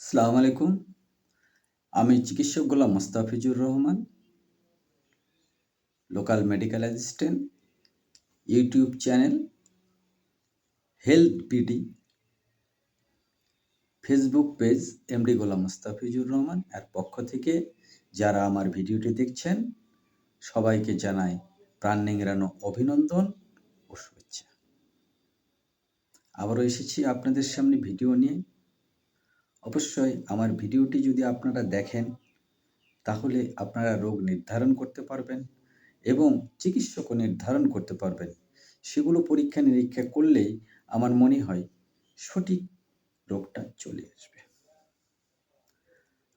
সালাম আলাইকুম। আমি চিকিৎসক Golam Mostafizur Rahman, local medical assistant, YouTube channel, health P D, Facebook page M D Golam Mostafizur Rahman এর পক্ষ থেকে যারা আমার ভিডিওটি দেখছেন, সবাইকে জানাই প্রাণ নিংড়ানো অভিনন্দন ও শুভেচ্ছা। আবারও এসেছি আপনাদের সামনে ভিডিও নিয়ে। অবশ্যই আমার ভিডিওটি যদি আপনারা দেখেন, তাহলে আপনারা রোগ নির্ধারণ করতে পারবেন এবং চিকিৎসকও নির্ধারণ করতে পারবেন। সেগুলো পরীক্ষা নিরীক্ষা করলেই আমার মনে হয় সঠিক রোগটা চলে আসবে।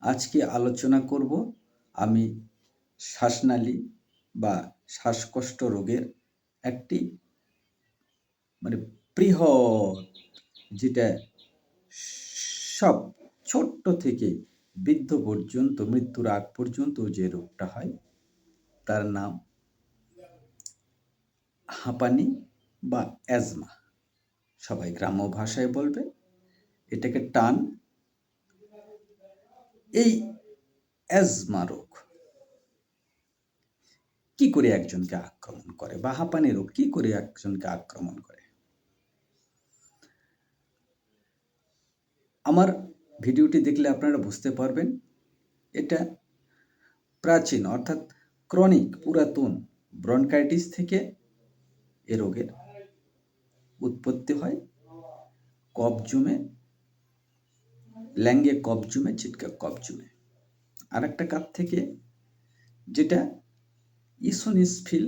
আজকে আলোচনা করব আমি শ্বাসনালী বা শ্বাসকষ্ট রোগের একটি মানে বৃহৎ যেটা সব ছোট্ট থেকে বৃদ্ধ পর্যন্ত, মৃত্যুর আগ পর্যন্ত যে রোগটা হয়, তার নাম হাঁপানি বা অ্যাজমা। সবাই গ্রাম্য ভাষায় বলবে, এটাকে টান। এই অ্যাজমা রোগ কি করে একজনকে আক্রমণ করে বা হাঁপানি রোগ কি করে একজনকে আক্রমণ করে? আমার ভিডিওটি দেখলে আপনারা বুঝতে পারবেন, এটা প্রাচীন, অর্থাৎ ক্রনিক পুরাতন ব্রনকাইটিস থেকে এ রোগের উৎপত্তি হয়। কফ জমে, ল্যাঙ্গে কফ জমে চিটকা কফ জমে। আর একটা কাপ থেকে, যেটা ইসোনিসফিল,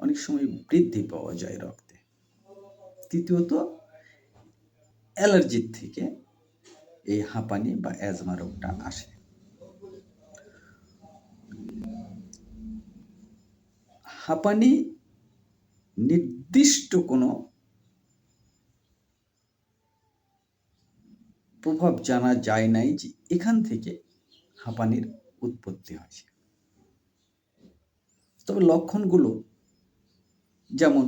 অনেক সময় বৃদ্ধি পাওয়া যায় রক্তে। তৃতীয়ত, অ্যালার্জির থেকে এই হাঁপানি বা অ্যাজমা রোগটা আসে। হাঁপানি নির্দিষ্ট কোনো প্রভাব জানা যায় নাই যে এখান থেকে হাঁপানির উৎপত্তি হয়েছে তবে লক্ষণগুলো যেমন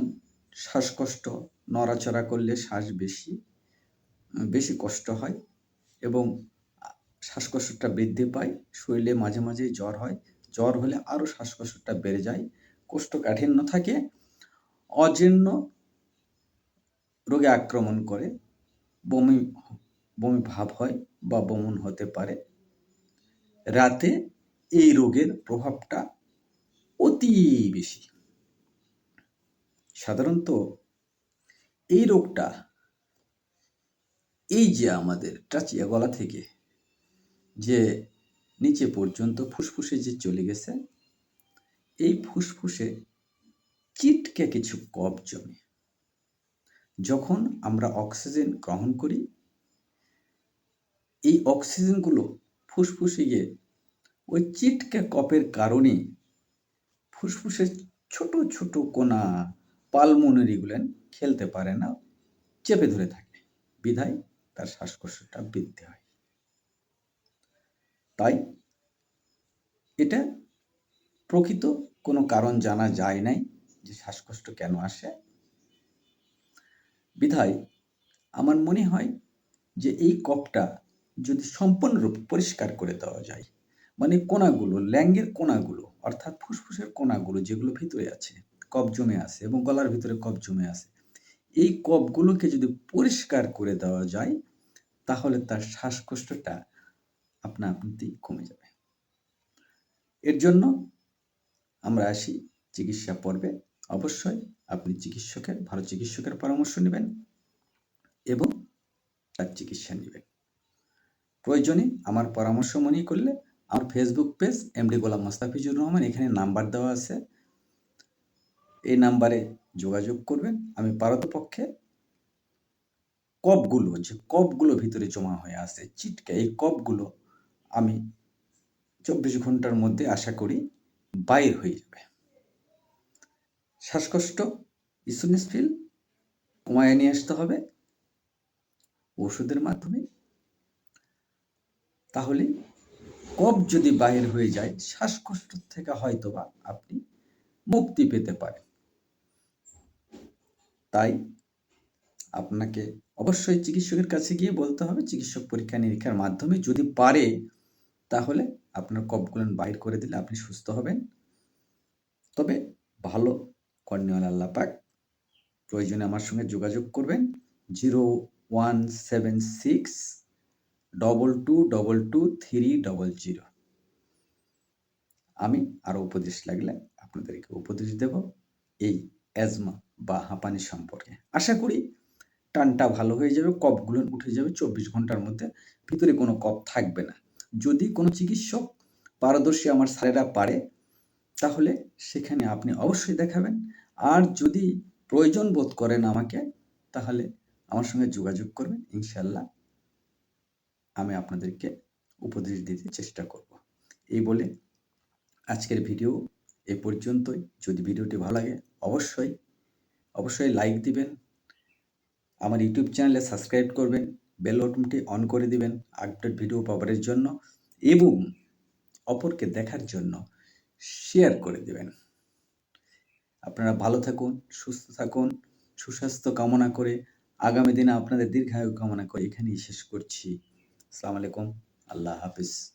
শ্বাসকষ্ট, নড়াচড়া করলে শ্বাস বেশি বেশি কষ্ট হয় এবং শ্বাসকষ্টটা বৃদ্ধি পায়, শরীরে মাঝে মাঝে জ্বর হয়। জ্বর হলে আরও শ্বাসকষ্টটা বেড়ে যায়। কোষ্ঠকাঠিন্য থাকে, অজীর্ণ রোগে আক্রমণ করে, বমি বমি ভাব হয় বা বমন হতে পারে। রাতে এই রোগের প্রভাবটা অতি বেশি। সাধারণত এই রোগটা এই যে আমাদের টাচিয়া গলা থেকে যে নিচে পর্যন্ত ফুসফুসে যে চলে গেছে, এই ফুসফুসে চিটকে কিছু কপ জমে। যখন আমরা অক্সিজেন গ্রহণ করি, এই অক্সিজেনগুলো ফুসফুসে গিয়ে ওই চিটকে কপের কারণে ফুসফুসের ছোট ছোট কোনা পালমোনারিগুলেন খেলতে পারে না, চেপে ধরে থাকে। বিধায় তার শ্বাসকষ্টটা বৃদ্ধি হয়। তাই এটা প্রকৃত কোনো কারণ জানা যায় নাই যে শ্বাসকষ্ট কেন আসে। বিধায় আমার মনে হয় যে এই কপটা যদি সম্পূর্ণরূপে পরিষ্কার করে দেওয়া যায় মানে কোনাগুলো, ল্যাঙ্গের কোনাগুলো, অর্থাৎ ফুসফুসের কোনাগুলো যেগুলো ভিতরে আছে, কপ জমে আছে এবং গলার ভিতরে কপ জমে আছে, এই কপগুলোকে যদি পরিষ্কার করে দেওয়া যায় তাহলে তার শ্বাসকষ্টটা আপনা আপনিতেই কমে যাবে। এর জন্য আমরা আসি চিকিৎসা পর্বে। অবশ্যই আপনি চিকিৎসকের, ভালো চিকিৎসকের পরামর্শ নেবেন এবং তার চিকিৎসা নেবেন। প্রয়োজনে আমার পরামর্শ মনে করলে আমার Facebook page M D Golam Mostafizur Rahman, এখানে নাম্বার দেওয়া আছে। এই নাম্বারে যোগাযোগ করবেন। আমি পারতপক্ষে কপগুলো, যে কপগুলো ভিতরে জমা হয়ে আছে চিটকে এই কপগুলো আমি চব্বিশ ঘণ্টার মধ্যে আশা করি বাইর হয়ে যাবে। শ্বাসকষ্ট ইসোনিসফিল কমায় নিয়ে আসতে হবে ওষুধের মাধ্যমে। তাহলে কফ যদি বাইর হয়ে যায়, শ্বাসকষ্ট থেকে হয়তোবা আপনি মুক্তি পেতে পারেন। তাই আপনাকে অবশ্যই চিকিৎসকের কাছে গিয়ে বলতে হবে, চিকিৎসক পরীক্ষা নিরীক্ষার মাধ্যমে যদি পারে, তাহলে আপনার কফগুলো বাইর করে দিলে আপনি সুস্থ হবেন। তবে ভালো কর্নিওয়ালা আল্লাহ পাক প্রয়োজনে আমার সঙ্গে যোগাযোগ করবেন, zero one seven six double two double two three double zero. আমি আরও উপদেশ লাগলে আপনাদেরকে উপদেশ দেব এই অ্যাজমা বা হাঁপানি সম্পর্কে। আশা করি টানটা ভালো হয়ে যাবে কফগুলো উঠে যাবে চব্বিশ ঘণ্টার মধ্যে, ভিতরে কোনো কফ থাকবে না। যদি কোনো চিকিৎসক পারদর্শী আমার স্যারেরা পারে, তাহলে সেখানে আপনি অবশ্যই দেখাবেন। আর যদি প্রয়োজন বোধ করেন আমাকে, তাহলে আমার সঙ্গে যোগাযোগ করবেন। ইনশাল্লাহ আমি আপনাদেরকে উপদেশ দিতে চেষ্টা করব। এই বলে আজকের ভিডিও এ পর্যন্তই। যদি ভিডিওটি ভালো লাগে, অবশ্যই অবশ্যই লাইক দিবেন আমার ইউটিউব চ্যানেলে সাবস্ক্রাইব করবেন বেল বাটনটি অন করে দিবেন আপডেট ভিডিও পাওয়ার জন্য এবং অপরকে দেখার জন্য শেয়ার করে দেবেন। আপনারা ভালো থাকুন, সুস্থ থাকুন, সুস্বাস্থ্য কামনা করে আগামী দিনে আপনাদের দীর্ঘায়ু কামনা করে এখানেই শেষ করছি। আসসালামু আলাইকুম, আল্লাহ হাফিজ।